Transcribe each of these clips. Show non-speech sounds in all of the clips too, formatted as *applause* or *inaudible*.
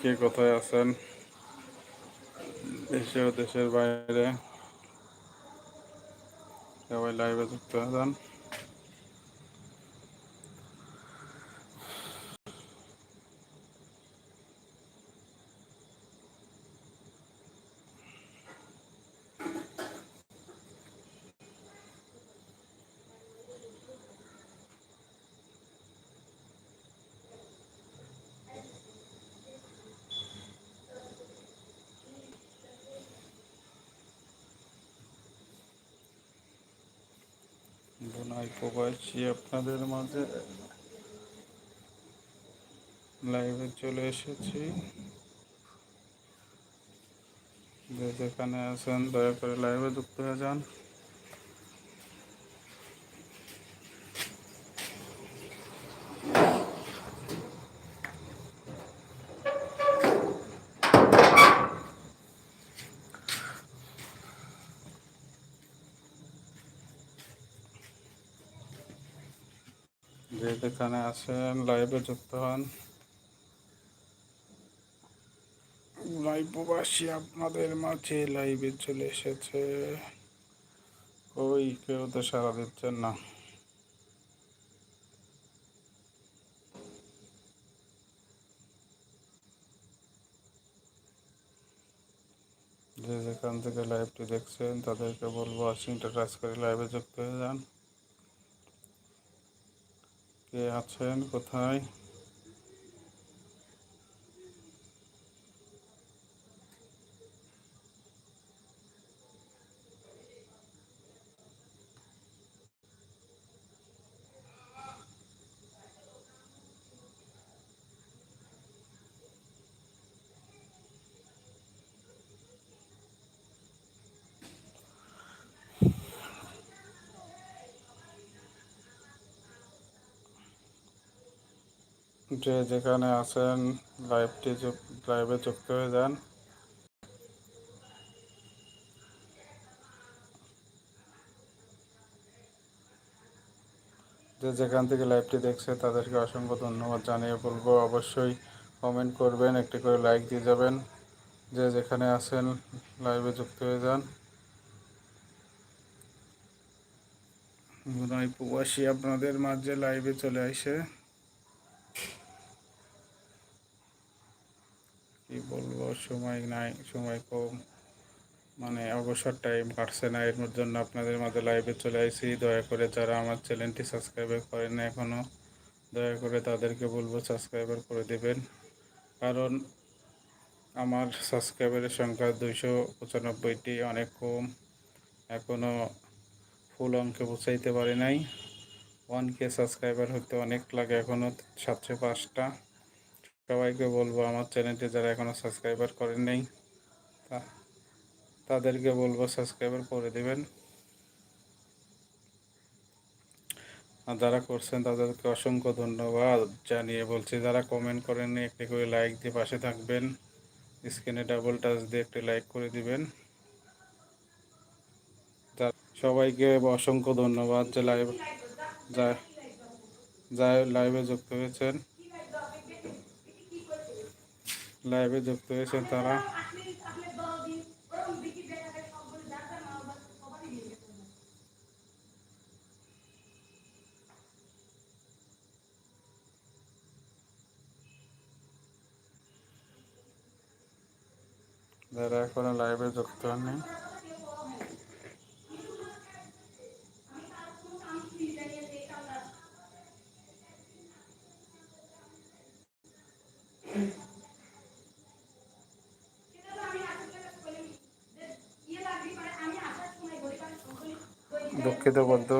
কে কোথায় আছেন? দেশে ও দেশের বাইরে। সবাই লাইভে যুক্ত হয়ে যান বয়সী আপনাদের মাঝে। লাইভে চলে এসেছি। যে যেখানে আছেন, দয়া করে লাইভে যুক্ত হয়ে যান। যেখানে আছেন লাইভে যুক্ত হন। লাইভ প্রবাসী আপনাদের মাঝে লাইভে চলে এসেছে। ওই কেউ তো সারা দিচ্ছেন না। যে যেখান থেকে লাইভটি দেখছেন, তাদেরকে বলব আশিংটা টাচ করে লাইভে যুক্ত হয়ে যান। কে আছেন কোথায়? যে যেখানে আছেন লাইভটি লাইভে যুক্ত হয়ে যান। যে যেখান থেকে লাইভটি দেখছে, তাদেরকে অসংখ্য ধন্যবাদ জানিয়ে বলব। অবশ্যই কমেন্ট করবেন, একটি করে লাইক দিয়ে যাবেন। যে যেখানে আছেন লাইভে যুক্ত হয়ে যান। প্রবাসী আপনাদের মাঝে লাইভে চলে আসে। কি বলব, সময় নাই, সময় কম। মানে অবসর টাইম কাটছে না, এর জন্য আপনাদের মাঝে লাইভে চলে আসি। দয়া করে যারা আমার চ্যানেলটি সাবস্ক্রাইবার করেন না এখনও দয়া করে তাদেরকে বলব সাবস্ক্রাইবার করে দেবেন। কারণ আমার সাবস্ক্রাইবারের সংখ্যা দুইশো পঁচানব্বইটি, অনেক কম। এখনও ফুল অঙ্কে পৌঁছাইতে পারি নাই। ওয়ান কে সাবস্ক্রাইবার হতে অনেক লাগে এখনও সাতশো পাঁচটা। সবাইকে বলব আমার চ্যানেলটি যারা এখনও সাবস্ক্রাইবার করেন নাই তাদেরকে বলব সাবস্ক্রাইবার করে দেবেন। আর যারা করছেন তাদেরকে অসংখ্য ধন্যবাদ জানিয়ে বলছি, যারা কমেন্ট করেননি একটি করে লাইক দিয়ে পাশে থাকবেন। স্ক্রিনে ডাবল টাচ দিয়ে একটি লাইক করে দিবেন। সবাইকে অসংখ্য ধন্যবাদ যে লাইভ যা লাইভে যুক্ত হয়েছেন। লাইভে যুক্ত হয়েছেন তারা যারা এখনও লাইভে যুক্ত হননি দুঃখিত বন্ধু।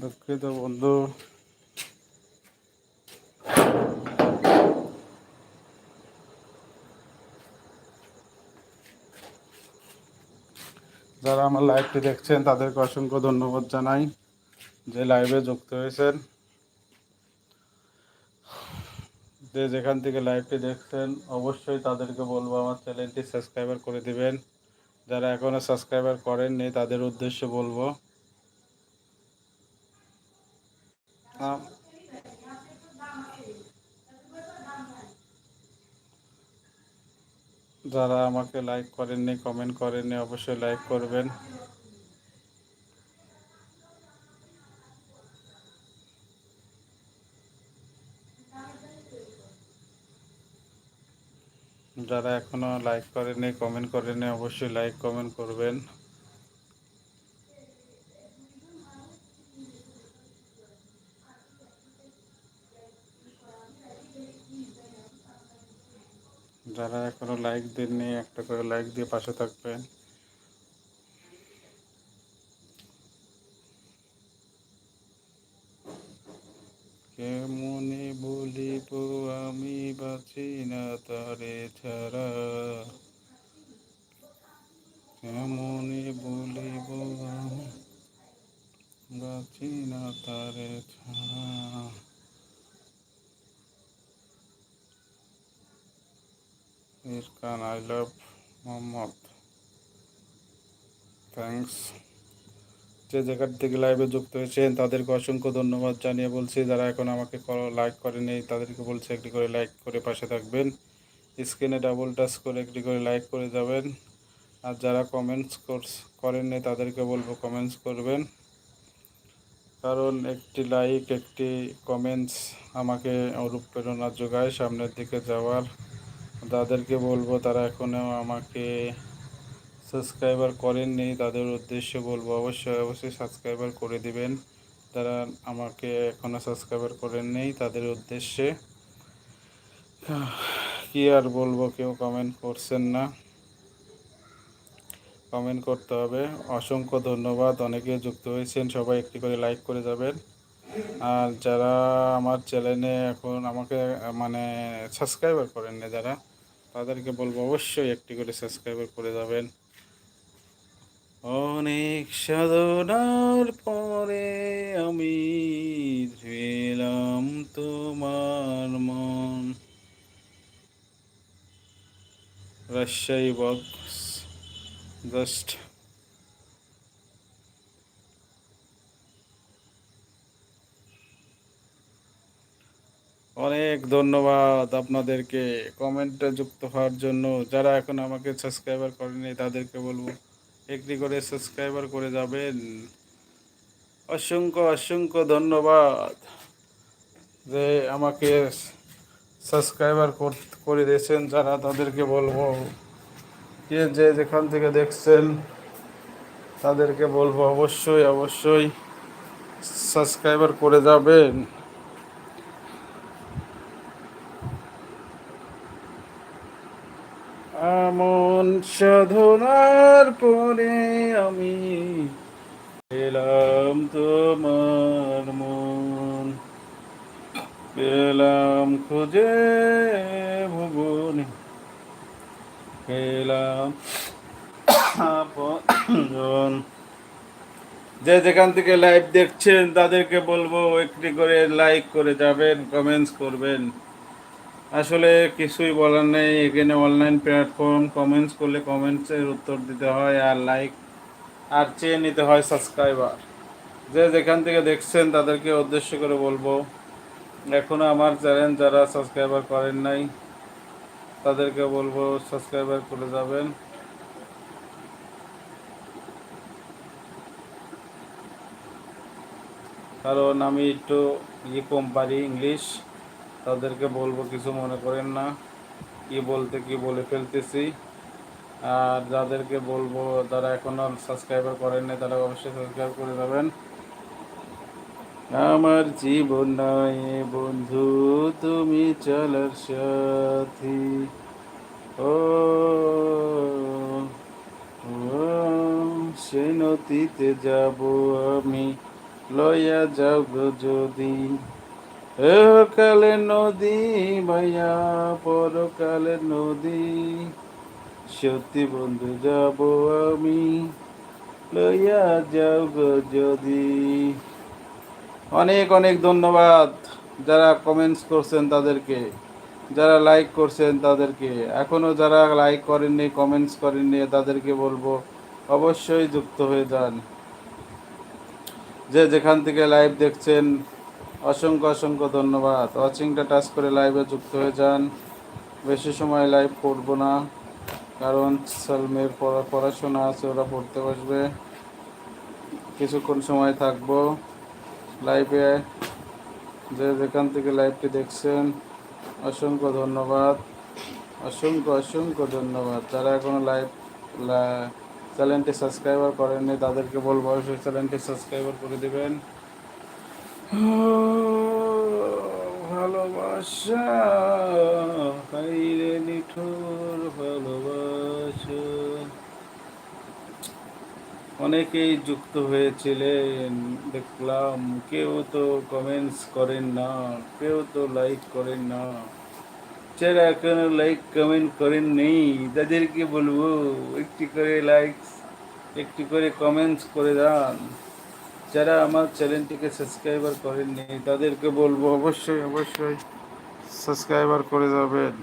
দুঃখিত বন্ধু। যারা আমার লাইভটি দেখছেন, তাদেরকে অসংখ্য ধন্যবাদ জানাই যে লাইভে যুক্ত হয়েছেন। যে যেখান থেকে লাইভটি দেখছেন, অবশ্যই তাদেরকে বলব আমার চ্যানেলটি সাবস্ক্রাইবার করে দিবেন। যারা এখনও সাবস্ক্রাইবার করেননি, তাদের উদ্দেশ্যে বলব। যারা আমাকে লাইক করেননি কমেন্ট করেননি, অবশ্যই লাইক করবেন। যারা এখনও লাইক করেনি কমেন্ট করেনি অবশ্যই লাইক কমেন্ট করবেন। যারা এখনও লাইক দেননি, একটা করে লাইক দিয়ে পাশে থাকবেন কেমনে বলিব আমি বাঁচি না তারে ছাড়া কেমনে বলিব আমি বাঁচি না তারে ছাড়া ইরকান আই লাভ মোহাম্মদ থ্যাংকস যে জায়গার থেকে লাইভে যুক্ত হয়েছেন, তাদেরকে অসংখ্য ধন্যবাদ জানিয়ে বলছি। যারা এখন আমাকে লাইক করেনি, তাদেরকে বলছি একটি করে লাইক করে পাশে থাকবেন। স্ক্রিনে ডাবল টাচ করে একটি করে লাইক করে যাবেন। আর যারা কমেন্টস করেননি, তাদেরকে বলব কমেন্টস করবেন। কারণ একটি লাইক একটি কমেন্টস আমাকে অনুপ্রেরণা যোগায় সামনের দিকে যাওয়ার। তাদেরকে বলব, তারা এখনও আমাকে সাবস্ক্রাইবার করেননি, তাদের উদ্দেশ্যে বলব অবশ্যই অবশ্যই সাবস্ক্রাইবার করে দিবেন। তারা আমাকে এখনও সাবস্ক্রাইবার করেননি, তাদের উদ্দেশ্যে। কি আর বলব, কেউ কমেন্ট করছেন না। কমেন্ট করতে হবে। অসংখ্য ধন্যবাদ, অনেকে যুক্ত হয়েছেন, সবাই একটি করে লাইক করে যাবেন। আর যারা আমার চ্যানেলে এখন আমাকে মানে সাবস্ক্রাইবার করেননি, যারা তাদেরকে বলব অবশ্যই একটি করে সাবস্ক্রাইবার করে যাবেন। অনেক সাধনার পরে আমি ধুয়েলাম তোমার মন। রাজশাহী বক্স জাস্ট অনেক ধন্যবাদ আপনাদেরকে কমেন্টে যুক্ত হওয়ার জন্য। যারা এখন আমাকে সাবস্ক্রাইবার করেনি, তাদেরকে বলব, একটি করে সাবস্ক্রাইবার করে যাবেন। অসংখ্য অসংখ্য ধন্যবাদ যে আমাকে সাবস্ক্রাইবার করে দিয়েছেন। যারা তাদেরকে বলব কে যে যেখান থেকে দেখছেন, তাদেরকে বলব অবশ্যই অবশ্যই সাবস্ক্রাইবার করে যাবেন। সাধনার পরে আমি পেলাম তোমার মন। পেলাম খুঁজে ভুবনে। পেলাম যে যেখান থেকে লাইভ দেখছেন, তাদেরকে বলব একটি করে লাইক করে যাবেন কমেন্টস করবেন। আসলে কিছুই বলার নেই। এখানে অনলাইন প্ল্যাটফর্ম কমেন্টস করলে কমেন্টসের উত্তর দিতে হয় আর লাইক আর চেয়ে নিতে হয় সাবস্ক্রাইবার যে যেখান থেকে দেখছেন তাদেরকে উদ্দেশ্য করে বলব এখনও আমার চ্যানেল যারা সাবস্ক্রাইবার করেন নাই, তাদেরকে বলব সাবস্ক্রাইবার করে যাবেন। কারণ আমি একটু ইয়ে কম পারি ইংলিশ তাদেরকে বলব, কিছু মনে করেন না। কি বলতে, কি বলে ফেলতেছি। আর যাদেরকে বলব যারা এখনও সাবস্ক্রাইবার করেননি তারা অবশ্যই সাবস্ক্রাইব করে যাবেন আমার জীবন নয় বন্ধু, তুমি চলার সাথী। ও সে নদীতে যাব আমি, লইয়া যাব যদি। কালে নদী ভাইয়া, পরকালে নদী। সত্যি বন্ধু, যাব আমি। লইয়া যাব যদি। অনেক অনেক ধন্যবাদ যারা কমেন্টস করছেন তাদেরকে, যারা লাইক করছেন তাদেরকে। এখনও যারা লাইক করেননি কমেন্টস করেননি, তাদেরকে বলব অবশ্যই যুক্ত হয়ে যান। যে যেখান থেকে লাইভ দেখছেন অসংখ্য অসংখ্য ধন্যবাদ। ওয়াচিংটা টাচ করে লাইভে যুক্ত হয়ে যান। বেশি সময় লাইভ করব না, কারণ ছেলেমেয়ের পড়া, পড়াশোনা আছে, ওরা পড়তে বসবে। কিছুক্ষণ সময় থাকব। লাইভে যে যেখান থেকে লাইভটি দেখছেন, অসংখ্য ধন্যবাদ। অসংখ্য অসংখ্য ধন্যবাদ। যারা এখনও লাইভ চ্যানেলটি সাবস্ক্রাইবার করেননি, তাদেরকে বলব অবশ্যই চ্যানেলটি সাবস্ক্রাইবার করে দেবেন। ভালোবাসা হাইরে নিঠুর ভালোবাসা। অনেকেই যুক্ত হয়েছিলেন, দেখলাম কেউ তো কমেন্টস করেন না, কেউ তো লাইক করেন না। যারা এখনও লাইক কমেন্ট করেন নেই, তাদেরকে বলব, একটি করে লাইক একটি করে কমেন্টস করে দেন। যারা আমার চ্যানেলটিকে সাবস্ক্রাইবার করেননি, তাদেরকে বলব অবশ্যই অবশ্যই সাবস্ক্রাইবার করে যাবেন।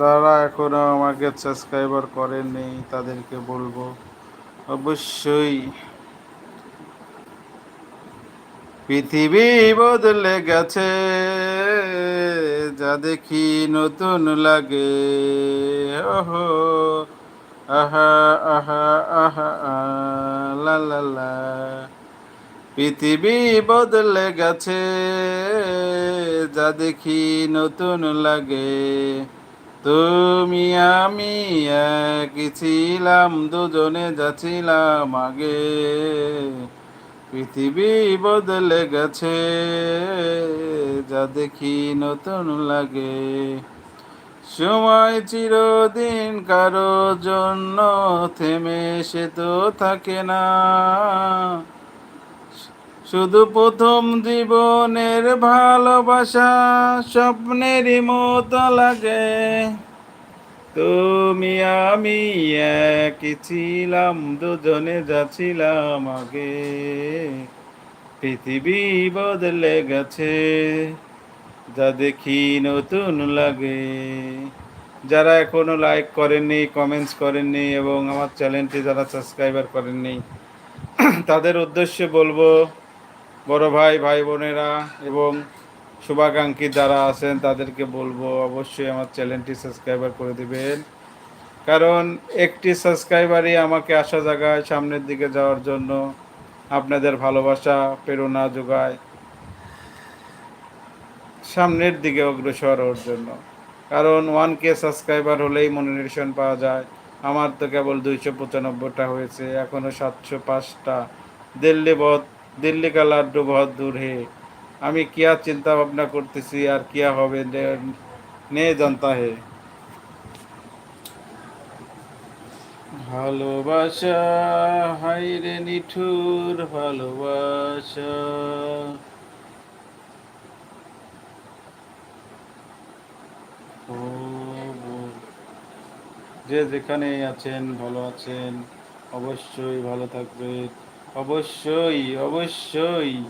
যারা এখনও আমাকে সাবস্ক্রাইবার করেননি, তাদেরকে বলব অবশ্যই পৃথিবী বদলে গেছে, যা দেখি নতুন লাগে। ওহো আহা আহা আহা লা লা লা। পৃথিবী বদলে গেছে, যা দেখি নতুন লাগে। তুমি, আমি একই ছিলাম, দুজনে যাচ্ছিলাম আগে। পৃথিবী বদলে গেছে, যা দেখি নতুন লাগে। সময় চিরদিন কারও জন্য থেমে সে তো থাকে না। শুধু প্রথম জীবনের ভালোবাসা স্বপ্নেরই মতো লাগে। তুমি, আমি একই ছিলাম, দুজনে যাচ্ছিলাম আগে। পৃথিবী বদলে গেছে। যা দেখি নতুন লাগে। যারা এখনও লাইক করেননি কমেন্টস করেননি এবং আমার চ্যানেলটি যারা সাবস্ক্রাইবার করেননি, *clears throat* তাদের উদ্দেশ্যে বলব, বড় ভাই ভাই বোনেরা এবং শুভাকাঙ্ক্ষী যারা আছেন, তাদেরকে বলব, অবশ্যই আমার চ্যানেলটি সাবস্ক্রাইবার করে দিবেন। কারণ একটি সাবস্ক্রাইবারই আমাকে আসা জায়গায় সামনের দিকে যাওয়ার জন্য আপনাদের ভালোবাসা, প্রেরণা যোগায়। সামনের দিকে অগ্রসর হওয়ার জন্য। কারণ ওয়ান কে সাবস্ক্রাইবার হলেই মনিটেশন পাওয়া যায়। আমার তো কেবল দুইশো পঁচানব্বইটা হয়েছে এখনও সাতশো পাঁচটা। দিল্লি বহুত, দিল্লি কা লাড্ডু বহুত দূর হে। আমি কিয়া চিন্তা ভাবনা করতেছি আর কিয়া হবে নে জানতা হে। ভালোবাসা হাইরে নিঠুর ভালোবাসা। যে যেখানে আছেন, ভালো আছেন, অবশ্যই ভালো থাকবেন। অবশ্যই অবশ্যই।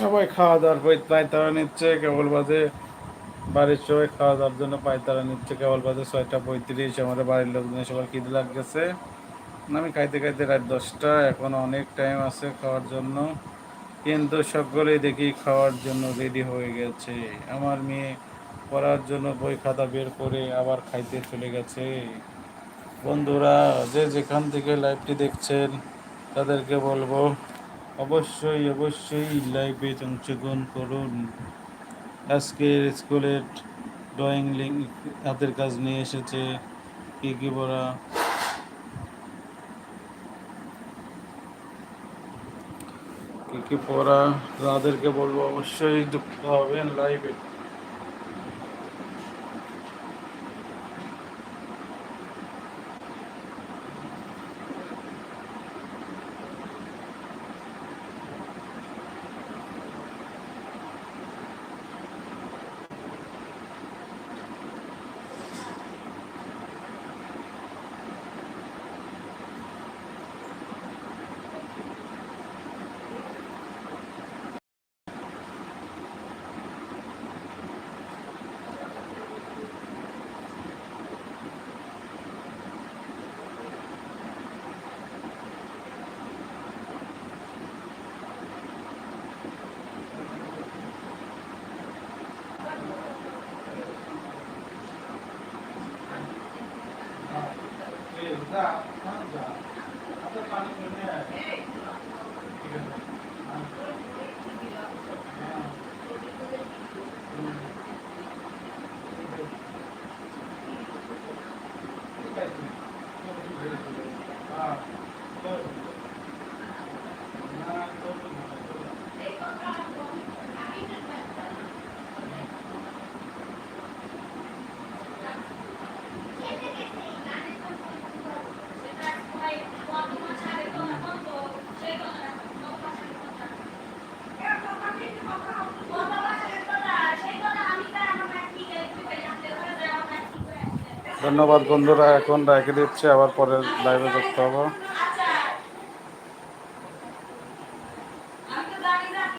সবাই খাওয়া দাওয়ার পায়তারা নিচ্ছে, কেবল বাজে। বাড়ির সবাই খাওয়া দাওয়ার জন্য পায়তারা নিচ্ছে, কেবল বাজে ছয়টা পঁয়ত্রিশ। আমাদের বাড়ির লোকজনের সবার খিদে লাগতেছে। আমি খাইতে খাইতে রাত দশটা, এখন অনেক টাইম আছে খাওয়ার জন্য। কিন্তু সকলেই দেখি খাওয়ার জন্য রেডি হয়ে গেছে। আমার মেয়ে পড়ার জন্য বই খাতা বের করে আবার খাইতে চলে গেছে। বন্ধুরা, যে যেখান থেকে লাইভটি দেখছেন, তাদেরকে বলব, অবশ্যই অবশ্যই লাইভে অংশগ্রহণ করুন। আজকের স্কুলের ড্রয়িং লিঙ্ক হাতের কাজ নিয়ে এসেছে। কি কি বলা? কি কি পড়া? তাদেরকে বলব, অবশ্যই যুক্ত হবেন লাইভে が、なんか、温ね、ধন্যবাদ বন্ধুরা এখন রেখে দিচ্ছি আবার পরে লাইভে দেখতে হবে।